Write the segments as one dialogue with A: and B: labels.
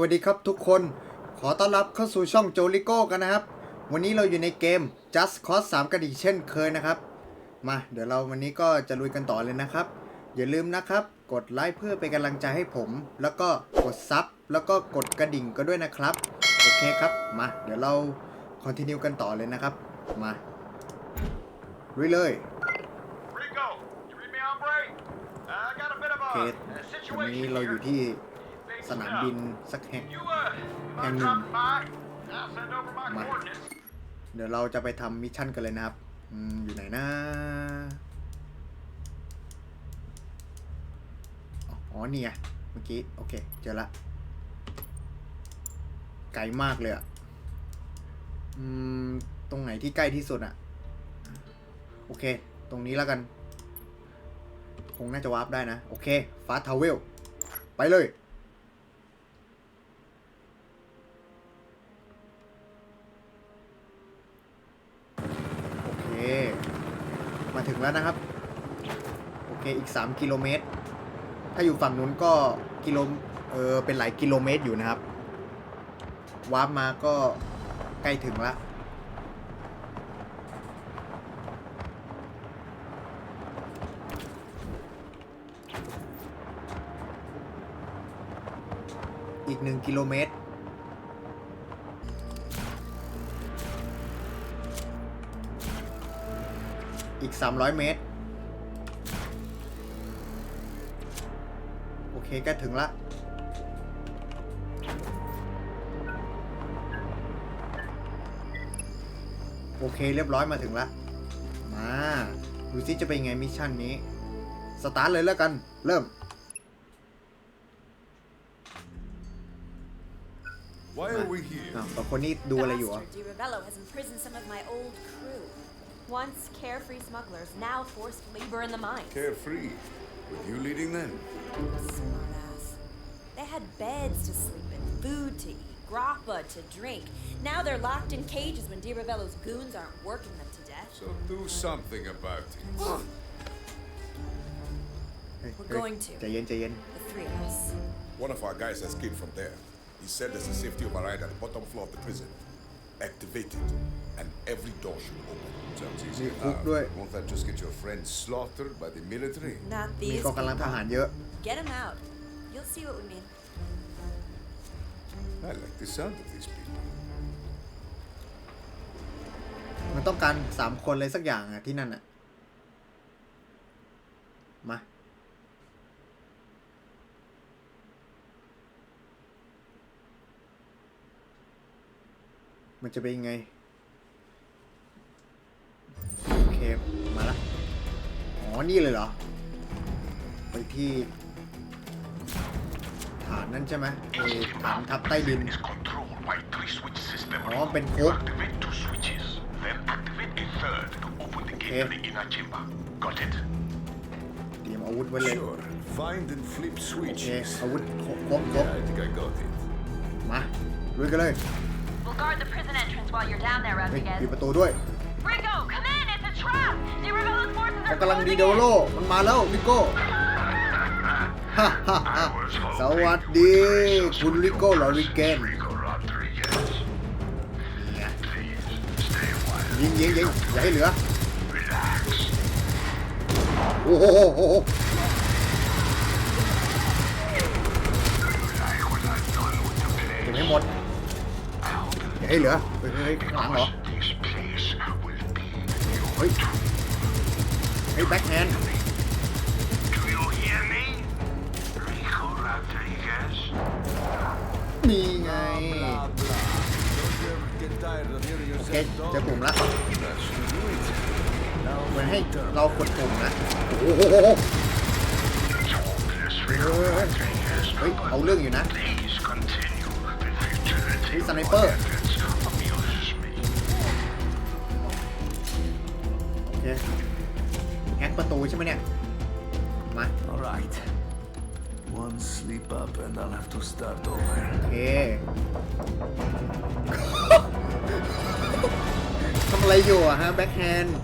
A: วัสดีครับทุกคน ขอต้อนรับเข้าสู่ช่องโจลิโก้กันนะครับ วันนี้เราอยู่ในเกม Just Cause 3 กันอีกเช่นเคยนะครับ มาเดี๋ยวเราวันนี้ก็จะลุยกันต่อเลยนะครับ อย่าลืมนะครับ กดไลค์เพื่อเป็นกำลังใจให้ผม แล้วก็กดซับแล้วก็กดกระดิ่งก็ด้วยนะครับ โอเคครับ มาเดี๋ยวเราคอนติเนียกันต่อเลยนะครับ มาลุยเลย
B: Rico, you read me, hombre? I got a bit of
A: โอเค
B: a, a
A: วันนี้
B: situation
A: เราอยู่
B: here.
A: ที่
B: Big
A: สนามบินสักแห่ง
B: You, uh,
A: Hang
B: mind
A: on.
B: dropping by? I'll send over my
A: Ma.
B: coordinates.
A: เดี๋ยวเราจะไปทำมิชชั่นกันเลยนะครับอยู่ไหนนะอ๋ออ๋อนี่ไงเมื่อกี้ โอเค เจอละ ไกลมากเลยอะอืม ตรงไหนที่ใกล้ที่สุดอะโอเค ตรงนี้แล้วกัน คงน่าจะวาร์ปได้นะ โอเคฟาสทาวเวล ไปเลย โอเค มาถึง แล้วนะครับ โอเคอีก 3 กิโลเมตร ถ้าอยู่ฝั่งนู้นก็กิโลเออเป็นหลายกิโลเมตรอยู่นะครับวาร์ปมาก็ใกล้ถึงละอีกหนึ่งกิโลเมตร อีก 300 เมตร โอเคก็ถึงละโอเคเรียบร้อยมาถึงละมาดูซิจะเป็นไงมิชชั่นนี้ สตาร์ทเลยแล้วกัน เริ่ม
C: Why are we here?
A: อ้าวสองคนนี้ดูอะไรอยู่
D: The
A: อะ
D: Once carefree smugglers, now forced labor in the mines.
C: Carefree? With you leading them?
D: Smartass. They had beds to sleep in, food to eat, grappa to drink. Now they're locked in cages when DiRavello's goons aren't working them to death.
C: So do something about it.
A: hey,
D: We're
A: hey.
D: going to.
A: Day in, day in.
D: The three of us.
C: One of our guys escaped from there. He said there's a safety override at the bottom floor of the prison. Activate it, and every door should open. Sounds easy
A: Ni
C: enough.
A: hook ด้วย
C: Won't that just get your friends slaughtered by the military?
D: Not
A: มี
D: these
A: กองกำลังท
D: people.
A: หารเยอะ
D: Get them out. You'll see what we mean.
C: I like the sound of these people.
A: มันต้องการสามคนเลยสักอย่างอะที่นั่นอะมา มันจะเป็นยังไงโอเคมาละอ๋อนี่เลยเหรอ ไปที่ ฐานนั่นใช่ไหมไอ้ฐานทับใต้ดิน
B: is controlled by three switch system.
A: อ๋อเป็นโค
B: You
A: ก
B: activate two switches, then activate a third to open the gate to
A: Okay.
B: the inner chamber. Got it?
A: เตรียมอาวุธไว้เลย
C: Sure. Find and flip
A: โอเค
C: switches.
A: อาวุธครบครบครบ
C: Yeah, I think I got it.
A: มาลุยกันเลย
E: We'll guard the prison entrance while you're down there,
A: เฮ้ย
E: Rodriguez.
A: ปิดประตูด้วย
E: Rico, come in! It's a trap! Di Ravello's forces
A: เขา
E: are
A: กำลังดี
E: closing
A: โด
E: in.
A: โลมันมาแล้วลิโก้ฮ่าฮ่าฮ่าสวัสดี คุณลิโก้ลอริเกน
B: Rico Rodriguez.
A: เนี่ย
B: Please, stay a while.
A: ยิงยิงยิงอย่าให้เหลือ
B: Relax.
A: โอ้โหโอ้โหโอ้โห
B: Like when I'm done with the
A: เก็บ
B: place,
A: ให้หมด เฮ้ยเหลือเฮ้ยเฮ้ยหลังเหรอเฮ้ยเฮ้ยแบ็คแฮนด์มีไงโอเคเจอปุ่มละเหมือนให้เรากดปุ่มนะโอ้โหเฮ้ยเอาเรื่องอยู่นะ
B: นี่
A: ส
B: ไนเปอร์
A: โอเคแฮกประตูใช่ไหมเนี่ย มา
F: All right. One slip up and I'll have to start over.
A: โอเค ทำอะไรอยู่อะฮะแบ็คแฮนด์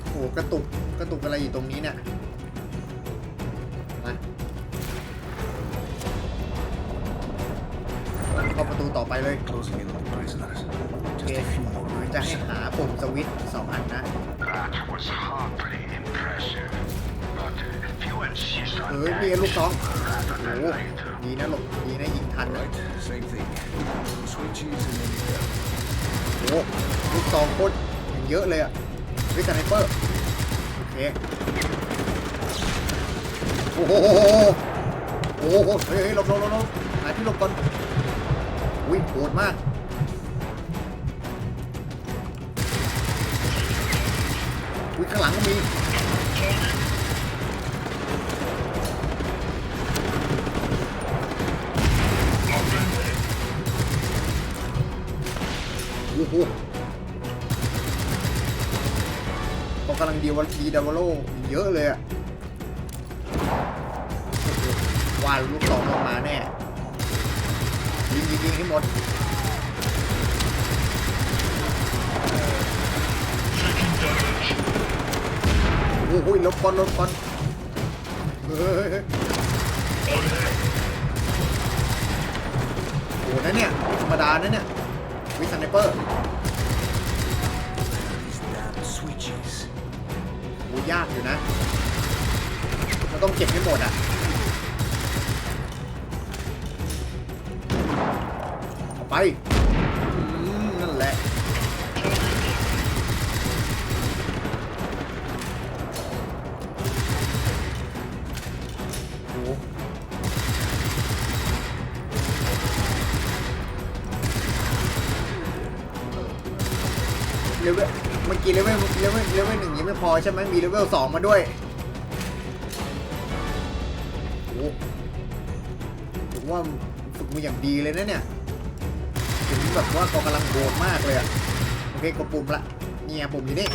A: โอ้โหกระตุกกระตุกอะไรอยู่ตรงนี้เนี่ย มาเข้าประตูต่อไปเลย
F: Closing in on the prisoners.
A: โอ
F: Just
A: เค
F: a few more
A: มัน จะ
F: rooms.
A: ให้หาปุ่มสวิตช์สองอันนะ
B: That was hardly impressive. But if you insist
A: เอ
B: on
A: อนี่ลูกซอง
B: rather
A: โอ้
B: than
A: โห
B: later.
A: ดีนะหลบดีนะยิงทันนะ
F: Right, same thing. Switches and then you got
A: โอ้โหลูกซองโคตรอย่างเยอะเลยอะวิสไนเปอร์โอเคโอ้โหโอ้โหเฮ้ยเฮ้ยหลบหลบหลบหลบหาที่หลบก่อนอุ้ยโหดมาก ข้างหลังก็มีโอ้โหก็กำลังดีวันดีดาวโลเยอะเลยอะว่าลูกสองลงมาแน่ยิงยิงยิงให้หมด โอ้โหลบก่อนลบก่อนเฮ้ยโอ้โหนั่นเนี่ยม่ธรรมดานะเนี่ยวิสไนเปอร์โอ้ยากอยู่นะมันต้องเก็บให้หมดอะไป ใช่ไหมมีเลเวลสองมาด้วยโอ้ถือว่าฝึกมาอย่างดีเลยนะเนี่ยถึงแบบว่าเขากำลังโหดมากเลยอะโอเคกดปุ่มละเนี่ยปุ่มอยู่นี่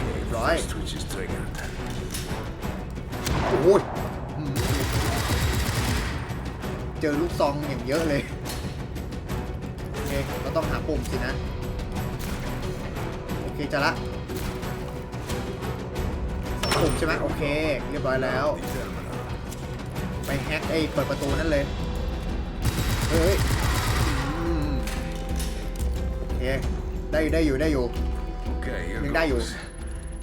F: Okay,
A: Right.
F: first switch is triggered.
A: โอ้โหอืมเจอลูกซองอย่างเยอะเลยโอเคเราต้องหาปุ่มสินะโอเคจะละ ปุ่มใช่ไหมโอเค เรียบร้อยแล้ว ไปแฮกไอ้เปิดประตูนั่นเลยเฮ้ยโอเคได้อยู่ได้อยู่ได้อยู่
F: Okay, here
A: Mình đai
F: goes.
A: rồi.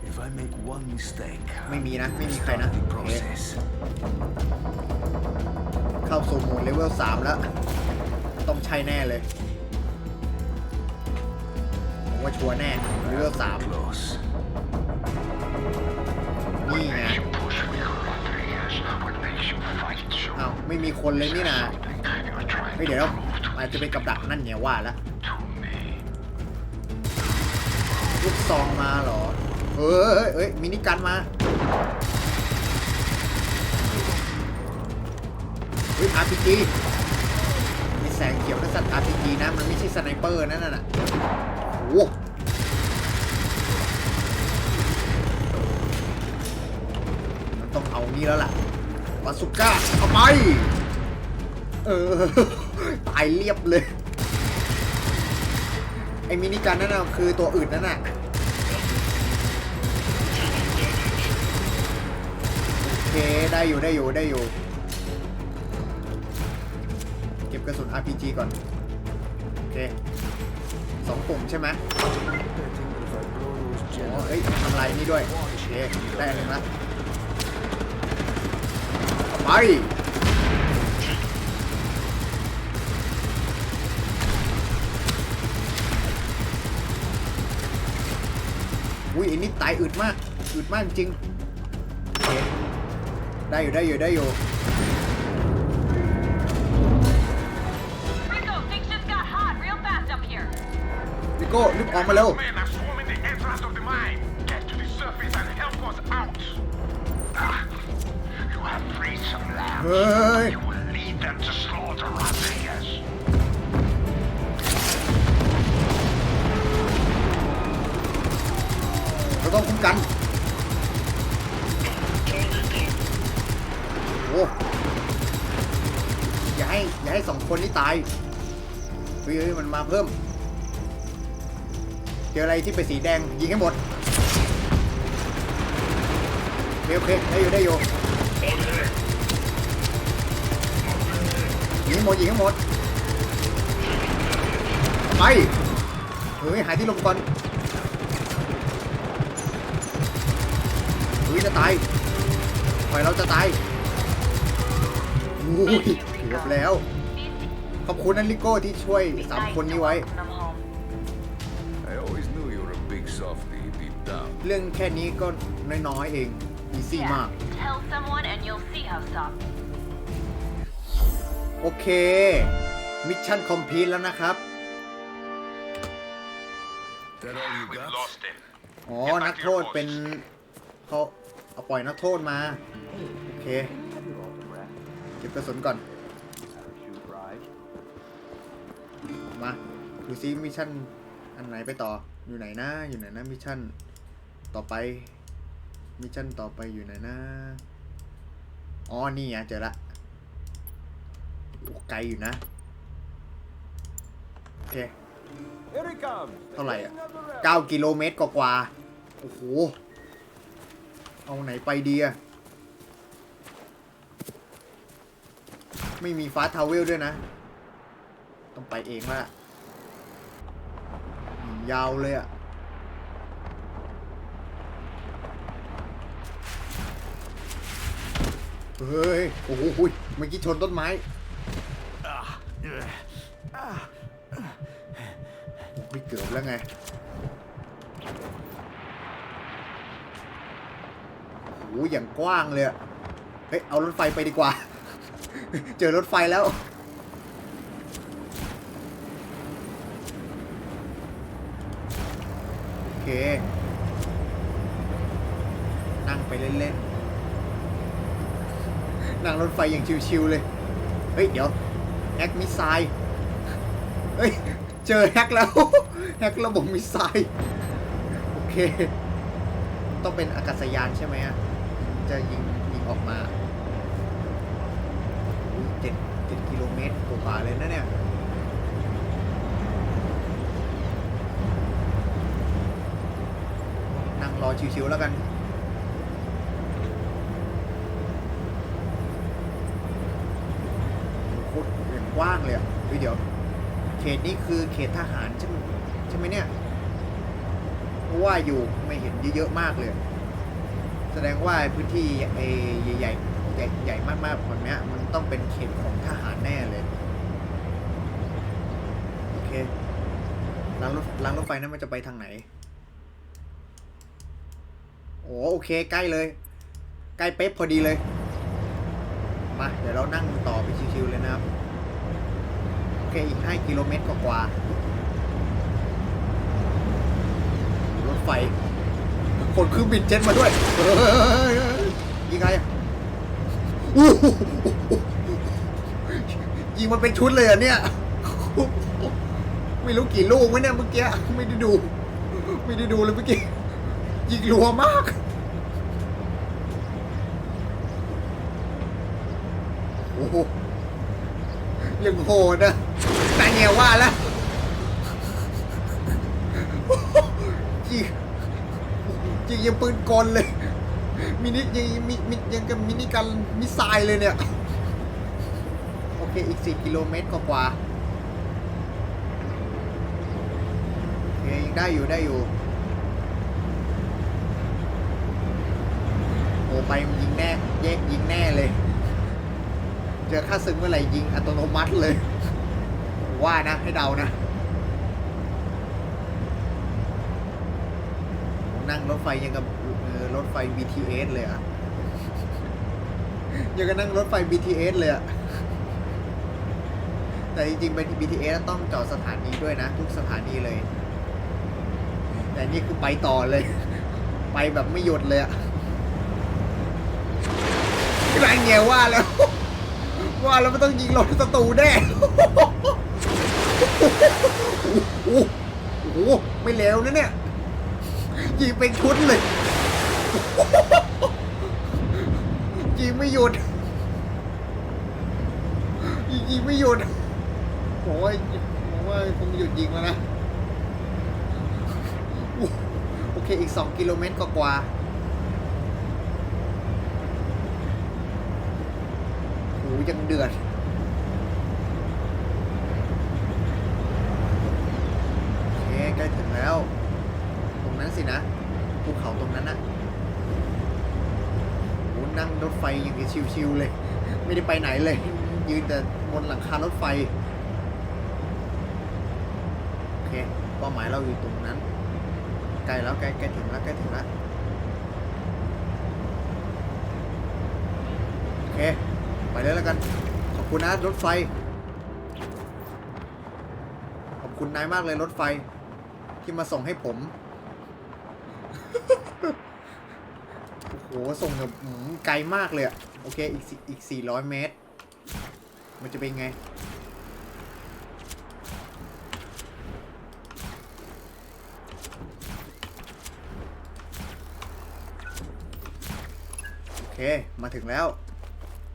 F: If I make one mistake,
A: ไม่มีนะไม่มีใครนะโอเคเข้าสู่โหมดเลเวล3แล้ว ต้องใช่แน่เลย ผมว่าชัวร์แน่เลเวล
F: Close.
A: 3 นี่ไง
B: Push me, Rodriguez. What makes you fight so
A: อ้าวไม่มีคนเลยนี่นะ
B: You're trying
A: เฮ้ยเดี๋ยวอาจจะเป็นกับดักนั่นไงว่าแล้ว
B: to me.
A: ลูกซองมาเหรอเฮ้ยเฮ้ยเฮ้ยมินิกันมาเฮ้ย RPG มีแสงเขียวนั่นสัตว์ RPG นะ มันไม่ใช่สไนเปอร์นั่นน่ะโอ้ โหมันต้องเอานี่แล้วล่ะบาสุก้าเอาไป เออ ตายเรียบเลย ไอ้มินิกันนั่นน่ะคือตัวอื่นนั่นน่ะโอเค ได้อยู่ได้อยู่ได้อยู่ เก็บกระสุน RPG ก่อน โอเคสองปุ่มใช่ไหมอ๋อเอ้ยทำลายนี่ด้วย โอเค ได้อันหนึ่งละ ไปอุ้ยอันนี้ตายอึดมากอึดมากจริงโอเคได้อยู่ได้อยู่ได้อยู่
E: Rico, things just got hot real fast up here.
A: ลิโก้รีบออกมาเร็ว เฮ้ย
B: You will lead them to slaughter Rodriguez.
A: เราต้องคุ้มกันโอ้อย่าให้อย่าให้สองคนนี้ตายเฮ้ยเฮ้ยมันมาเพิ่ม เจออะไรที่เป็นสีแดงยิงให้หมดโอเคโอเคได้อยู่ได้อยู่ ยิงให้หมดยิงให้หมดไปเฮ้ยหาที่หลบก่อนเฮ้ยจะตายปล่อยเราจะตายอุ้ยเกือบแล้ว ขอบคุณนันลิโก้ที่ช่วยสามคนนี้ไว้
F: I always knew you were a big softy deep down.
A: เรื่องแค่นี้ก็น้อยๆเอง อีซี่มาก
E: Tell someone and you'll see how soft.
A: โอเค มิชชั่นคอมพลีทแล้วนะครับ
F: That all you
B: We've
F: got?
B: lost him.
A: อ๋อ นักโทษเป็นเขาเอาปล่อยนักโทษมา โอเค เก็บกระสุนก่อน มา ดูซิมิชชั่นอันไหนไปต่อ อยู่ไหนนะ อยู่ไหนนะมิชชั่น ต่อไป มิชชั่นต่อไปอยู่ไหนนะอ๋อนี่ไงเจอละโอ้ไกลอยู่นะ โอเค เท่าไหร่อะ9กิโลเมตรกว่าๆโอ้โห เอาไหนไปดีอะ ไม่มีฟาสทาวเวลด้วยนะ ต้องไปเองละยาวเลยอะ เฮ้ย โอ้โหเมื่อกี้ชนต้นไม้ไม่เกือบแล้วไง โอ้อย่างกว้างเลยเฮ้ย เอารถไฟไปดีกว่า เจอรถไฟแล้วโอเคนั่งไปเล่นๆ นั่งรถไฟอย่างชิวๆเลย เฮ้ย เดี๋ยวแฮกมิสไซล์เฮ้ย เจอแฮกแล้ว แฮกระบบมิสไซล์โอเค ต้องเป็นอากาศยานใช่ไหมอะจะยิงยิงออกมาอุ๊เจ็ดเจ็ดกิโลเมตรกว่าเลยนะเนี่ยนั่งรอชิวๆแล้วกัน โคตรอย่าง กว้างเลยอะเฮ้ยเดี๋ยว เขตนี้คือเขตทหารใช่ไหมใช่ไหมเนี่ยเพราะว่าอยู่ไม่เห็นเยอะๆมากเลย แสดงว่าพื้นที่เอใหญ่ๆใหญ่ใหญ่มากๆแบบเนี้ยมันต้องเป็นเขตของทหารแน่เลยโอเครางรถรางรถไฟนั้นมันจะไปทางไหนโอ้โอเคใกล้เลย ใกล้เป๊ะพอดีเลยมาเดี๋ยวเรานั่งต่อไปชิวๆเลยนะครับ โอเคอีก 5 กิโลเมตรกว่าๆรถไฟคนเครื่องบินเจ็ตมาด้วยยิงไงอะอู้หูยิงมันเป็นชุดเลยอะเนี่ย ไม่รู้กี่ลูกไว้เนี่ยเมื่อกี้ไม่ได้ดู ไม่ได้ดูเลยเมื่อกี้ยิงรัวมากโอ้โหยังโหดนะ ว่าแล้วยิงยิงยังปืนกลเลย มินิยังมิมิยังกับมินิกันมิไซล์เลยเนี่ย โอเค อีก4กิโลเมตรกว่าโอเคยังได้อยู่ได้อยู่โอ้ไปยิงแน่แยกยิงแน่เลย เจอค่าศึกเมื่อไหร่ยิงอัตโนมัติเลย ว่านะ ให้เดานะนั่งรถไฟยังกับรถไฟ BTS เลยอะยังกับนั่งรถไฟ BTS เลยอะแต่จริงๆไป BTS ต้องจอดสถานีด้วยนะ ทุกสถานีเลย แต่นี่คือไปต่อเลย ไปแบบไม่หยุดเลยอะไรเงี้ยว่าแล้ว ว่าแล้วไม่ต้องยิงรถศัตรูแน่ โอ้โหโอ้โหไม่เลวนะเนี่ยยิงเป็นชุดเลยยิงไม่หยุดยิงไม่หยุดผมว่าผมว่าคงหยุดยิงแล้วนะ โอเค อีก2กิโลเมตรกว่าๆโหยังเดือด แล้ว ตรงนั้นสินะภูเขาตรงนั้นนะโอ้นั่งรถไฟอย่างนี้ชิวๆเลย ไม่ได้ไปไหนเลย ยืนแต่บนหลังคารถไฟ โอเคเป้าหมายเราอยู่ตรงนั้น ใกล้แล้วใกล้ใกล้ถึงแล้วใกล้ถึงแล้วโอเค ไปเลยแล้วกัน ขอบคุณนะรถไฟ ขอบคุณนายมากเลยรถไฟ ที่มาส่งให้ผม โอ้โห ส่งแบบไกลมากเลยอะโอเค อีกสี่อีก400เมตร มันจะเป็นไง โอเค มาถึงแล้ว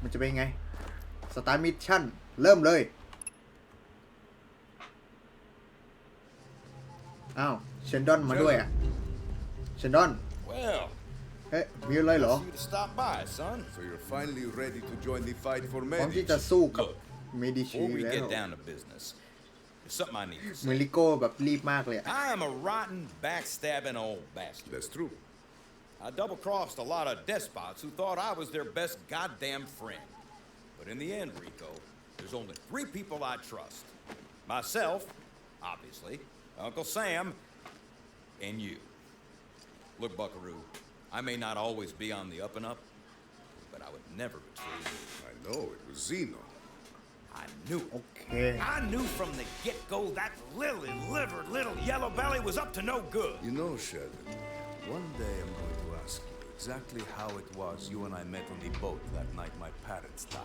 A: มันจะเป็นไง สตาร์มิชชั่น เริ่มเลย เชนดอนมาด้วยอ่ะ เชนดอน
C: Well,
A: เฮ้ย มีอะไรเหรอ
C: nice of you to stop by, son. So you're finally ready to join the fight for
A: พร้อมที่
C: Medici.
A: จะสู้กับ
G: Look,
A: เมดิชี
G: Before we
A: แล้ว
G: get down to business, there's something I need to
A: เม
G: say.
A: ลิโก้แบบรีบมากเลยอะ
G: I am a rotten, backstabbing old bastard.
C: That's true.
G: I double crossed a lot of despots who thought I was their best goddamn friend. But in the end, Rico, there's only three people I trust myself, obviously, Uncle Sam, and you. Look, Buckaroo, I may not always be on the up and up, but I would never betray you.
C: I know, it was Zeno.
G: I knew.
A: Okay.
G: I knew from the get-go that lily-livered little yellow belly was up to no good.
F: You know, Sheldon, one day I'm going to ask you exactly how it was you and I met on the boat that night my parents died.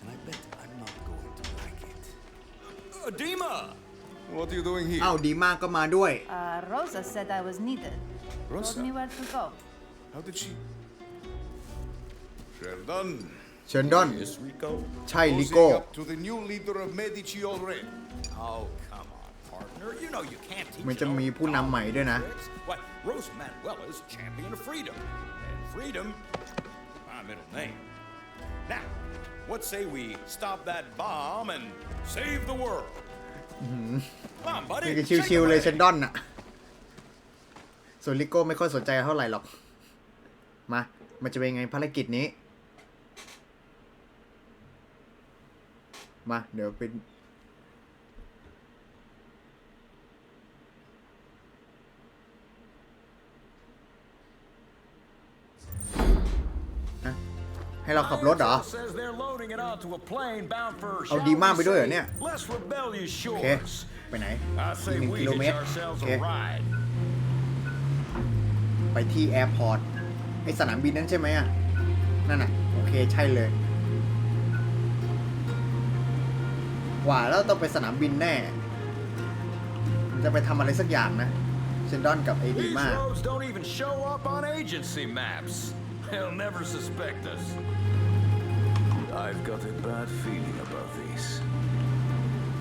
F: And I bet I'm not going to like it.
G: Uh, Edema!
C: What are you doing here?
A: อ้าวดีมากก็มาด้วย
H: Uh, Rosa said I was needed.
C: Rosa?
H: Told me where to go.
C: How did she? Sheldon.
A: เชนดอน
G: Yes, Rico?
A: ใช่ลิ
C: Cozying
A: โก้
C: up to the new leader of Medici already.
G: Oh, come on, partner. You know you can't teach
A: มันจะ
G: an
A: มี
G: old
A: ผู้นำใหม่ด้วยนะ
G: tricks. Why, Rosa Manuela's champion of freedom. And freedom, my middle name. Now, what say we stop that bomb and save the world? Come on, buddy.
A: นี่ก็
G: shake
A: ชิว
G: a
A: ๆเลย
G: leg.
A: เชนดอนน่ะส่วนลิโก้ไม่ค่อยสนใจเท่าไหร่หรอก มา มันจะเป็นไงภารกิจนี้ มา เดี๋ยวเป็น ให้เราขับรถเหรอ เอาดีมากไปด้วยเหรอเนี่ย โอเค ไปไหนหนึ่งกิโลเมตรโอเคไปที่แอร์พอร์ตไอสนามบินนั้นใช่ไหมอะ นั่นน่ะ โอเคใช่เลยว่าแล้วต้องไปสนามบินแน่ จะไปทำอะไรสักอย่างนะเชนดอนกับไอดี
I: These
A: มาก
I: roads don't even show up on agency maps. They'll never suspect us.
F: I've got a bad feeling about this.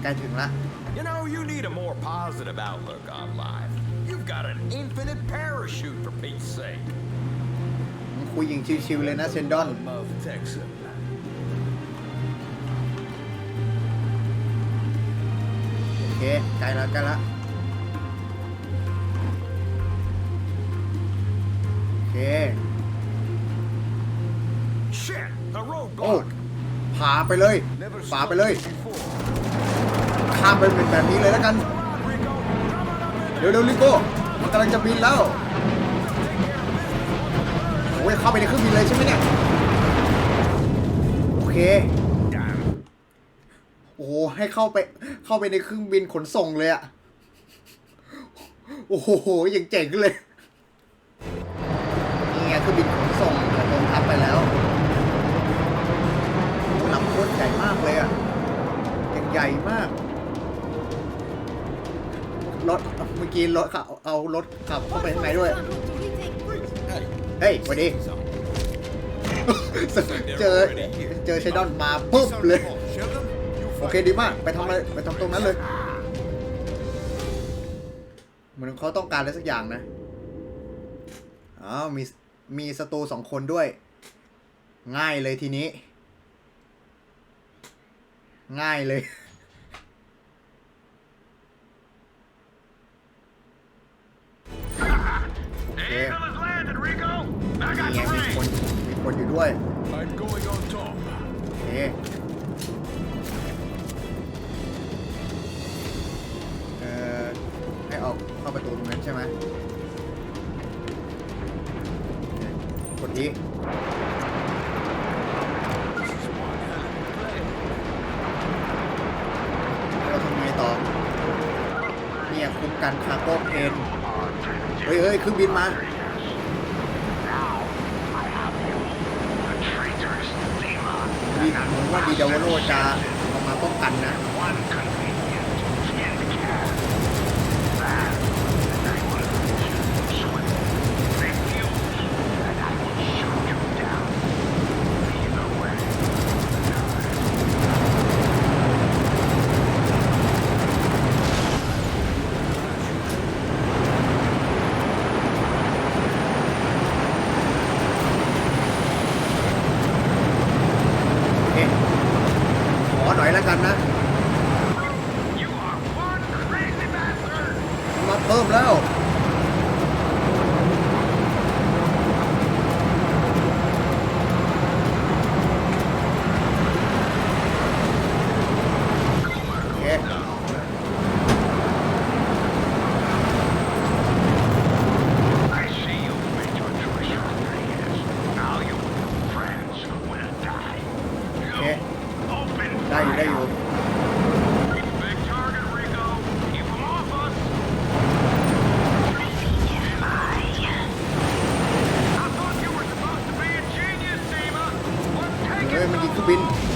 A: ใกล้ถึงละ
I: You know, you need a more positive outlook on life. You've got an infinite parachute, for Pete's sake.
A: มึงคุยยิงชิวๆเลยนะเชนดอน
F: Mouth Texan.
A: โอเค โอ้
I: roadblock!
A: พาไปเลย
C: Never
A: พาไปเลย ข้ามไปเป็นแบบนี้เลยแล้วกันเร็วๆลิโก้มันกำลังจะบินแล้วโอ้ยเข้าไปในเครื่องบินเลยใช่ไหมเนี่ยโอเคโอ้โหให้เข้าไปเข้าไปในเครื่องบินขนส่งเลยอะโอ้โหอย่างเจ๋งเลยนี่ไงเครื่องบินข ใหญ่มาก รถเมื่อกี้รถขับเอารถขับเข้าไปข้างในด้วย เฮ้ยสวัสดี เจอเจอไชดอนมาปุ๊บเลย
C: Sheldon, you
A: โอเคดีมาก ไปทำอะไรไปทำตรงนั้นเลยเหมือนเขาต้องการอะไรสักอย่างนะอ้าวมีมีศัตรูสองคนด้วย ง่ายเลยทีนี้ ง่ายเลย เค
B: เนี่ย
A: มีคนมีคนอยู่ด้วย
G: โอเคเอ่อให้ออกเข้าประตูตรงนั้นใช่ไหมกดอีเราทำไงต่อนี่ยคุ้มกันคาร์โก้เพน ฮ้ยเฮ้ยเครื่องบินมาดีผมว่าดีเดวโรจะออกมาป้องกันนะ been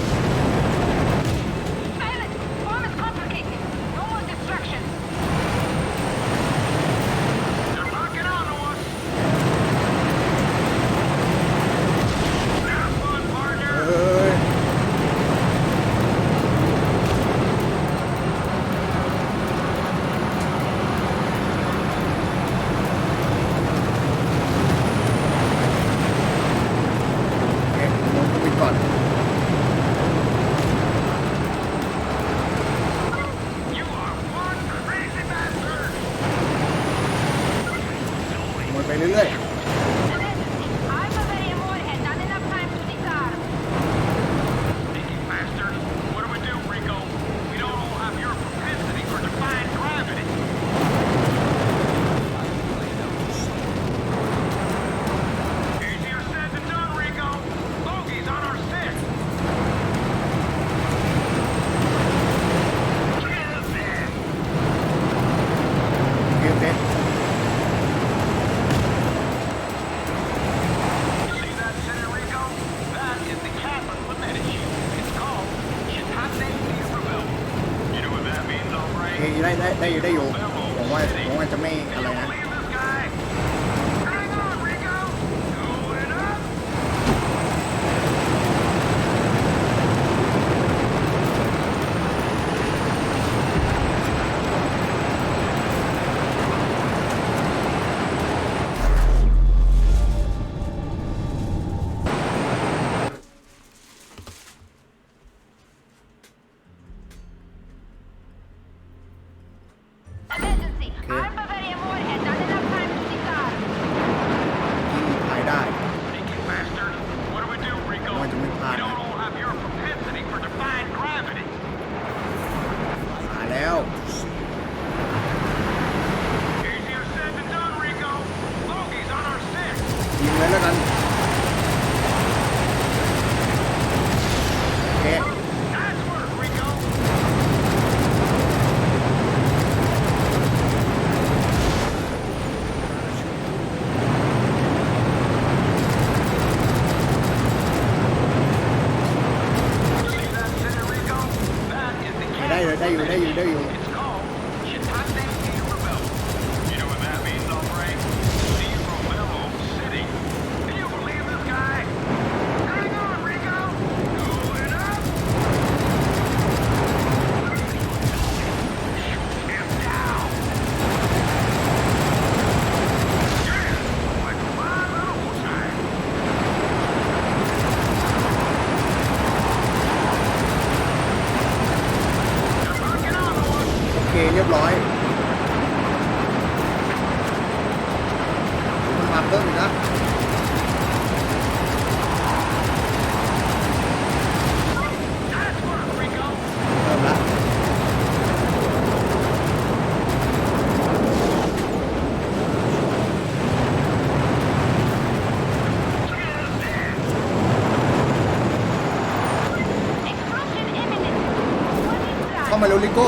G: า
A: มาเร็วลิโก้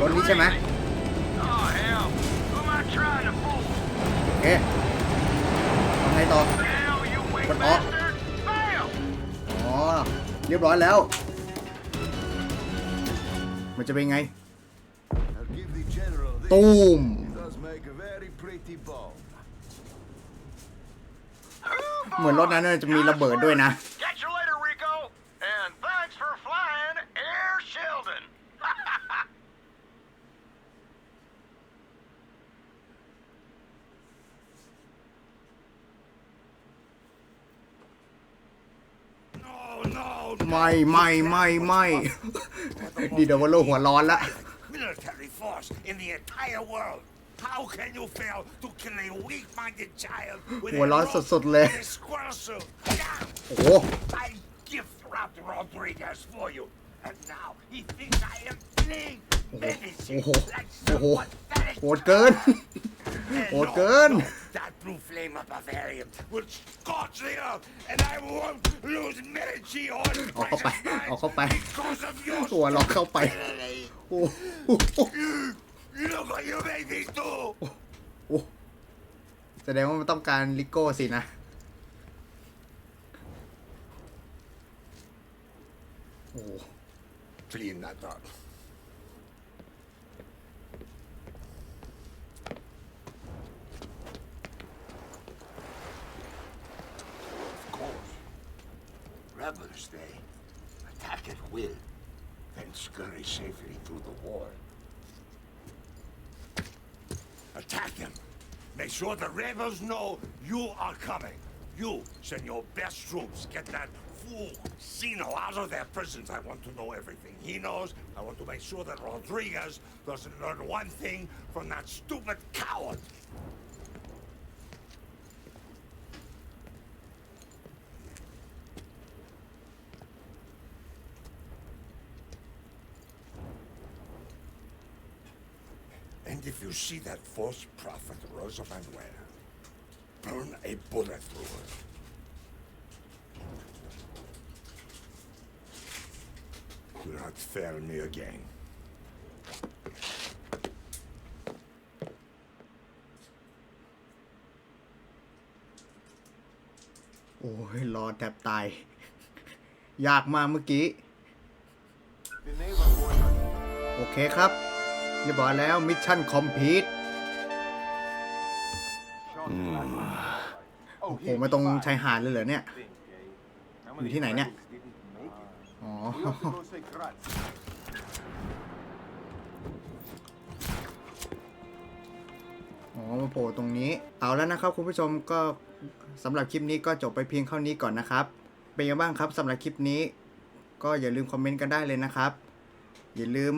A: รถนี้ใช่ไหมโอเคทำไงต่อ
B: ก
A: ดอ
B: อก
A: อ๋อ เรียบร้อยแล้ว มันจะเป็นไง ตูม เหมือนรถนั้นน่าจะมีระเบิดด้วยนะ
B: Catch you later, Rico. And thanks for flying Air Sheldon.
A: ไม่ไม่ไม่ไม่ดีเดวโลหัวร้อนละ
J: military force in the entire world. How can you fail to kill a weak-minded child with
A: หัว
J: a
A: ร้อน
J: rope
A: สดๆเลย
J: and a squirrel suit? Now,
A: โอ้โห
J: I gift wrapped Rodriguez for you, and now he thinks I am playing
A: โอ้
J: medicine
A: โห
J: like
A: โอ้โห
J: some pathetic
A: โหดเกิน
J: And
A: โหด
J: no,
A: เกิน
J: no, that blue flame of Bavarian will scorch the earth, and I won't lose Medici or
A: เอาเข้าไป
J: precious
A: เอาเข้าไป
J: lives because of your
A: หัวร้อนเข้าไป
J: stupidity.
A: โอ้โห
J: Look what you made me do!
A: โอ้แสดงว่ามันต้องการลิโก้สินะ โอ้
C: Clean that up.
J: Attack them. Make sure the rebels know you are coming. You send your best troops. Get that fool Sino out of their prisons. I want to know everything he knows. I want to make sure that Rodriguez doesn't learn one thing from that stupid coward. You see that false prophet Rosa Manuela, burn a bullet through her. Do not fail me again.
A: โอ้ยรอแทบตาย ยากมากเมื่อกี้ โอเคครับ เรียบร้อยแล้วมิชชั่นคอมพลีทโอ้โหมาตรงชายหาดเลยเหรอเนี่ย อยู่ที่ไหนเนี่ย อ๋อ อ๋อมาโผล่ตรงนี้ เอาแล้วนะครับคุณผู้ชมก็สำหรับคลิปนี้ก็จบไปเพียงเท่านี้ก่อนนะครับ เป็นยังไงบ้างครับสำหรับคลิปนี้ ก็อย่าลืมคอมเมนต์กันได้เลยนะครับ อย่าลืม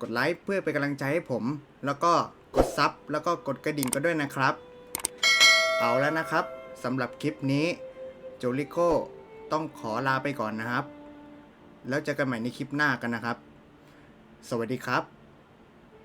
A: กดไลค์เพื่อเป็นกำลังใจให้ผม แล้วก็กดซับแล้วก็กดกระดิ่งก็ด้วยนะครับ เอาแล้วนะครับสำหรับคลิปนี้โจลิโก้ต้องขอลาไปก่อนนะครับ แล้วเจอกันใหม่ในคลิปหน้ากันนะครับ สวัสดีครับ